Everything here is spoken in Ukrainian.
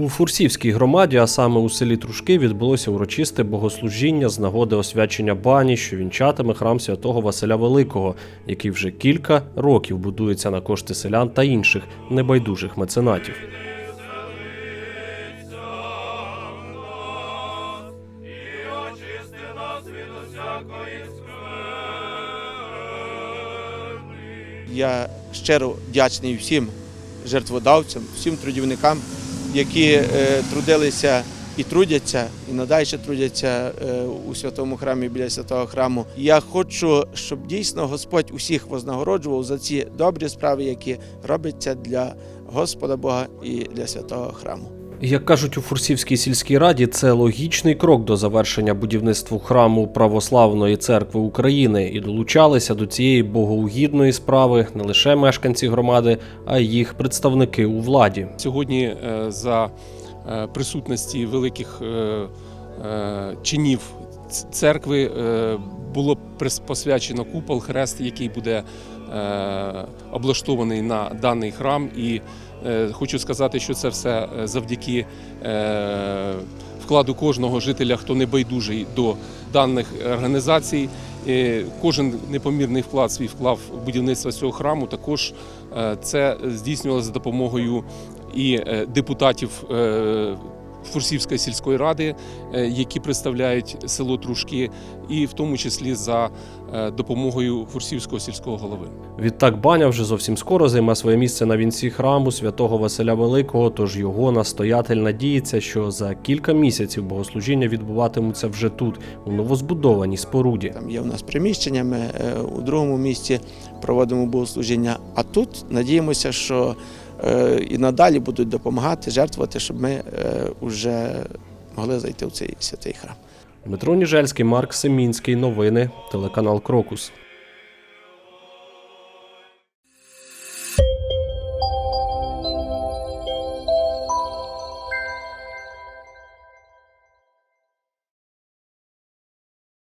У Фурсівській громаді, а саме у селі Трушки, відбулося урочисте богослужіння з нагоди освячення бані, що вінчатиме храм святого Василя Великого, який вже кілька років будується на кошти селян та інших небайдужих меценатів. Я щиро вдячний всім жертводавцям, всім трудівникам, які е, трудилися і трудяться, і надалі трудяться е, у святому храмі біля святого храму. Я хочу, щоб дійсно Господь усіх вознагороджував за ці добрі справи, які робляться для Господа Бога і для святого храму. Як кажуть у Фурсівській сільській раді, це логічний крок до завершення будівництва храму Православної церкви України і долучалися до цієї богоугідної справи не лише мешканці громади, а й їх представники у владі. Сьогодні е, за е, присутності великих е, чинів церкви було посвячено купол, хрест, який буде облаштований на даний храм. І е, хочу сказати, що це все е, завдяки е, вкладу кожного жителя, хто не байдужий до даних організацій. Е, Кожен непомірний вклад свій вклав в будівництво цього храму. Також е, це здійснювалося за допомогою і е, депутатів е, Фурсівської сільської ради, е, які представляють село Трушки, і в тому числі за е, допомогою Фурсівського сільського голови. Відтак баня вже зовсім скоро займе своє місце на вінці храму святого Василя Великого. Тож його настоятель надіється, що за кілька місяців богослужіння відбуватимуться вже тут, у новозбудованій споруді. Там є в нас приміщення, ми е, у другому місці проводимо богослужіння. А тут надіємося, що і надалі будуть допомагати, жертвувати, щоб ми вже могли зайти в цей святий храм. Дмитро Ніжельський, Марк Семінський. Новини, телеканал Крокус.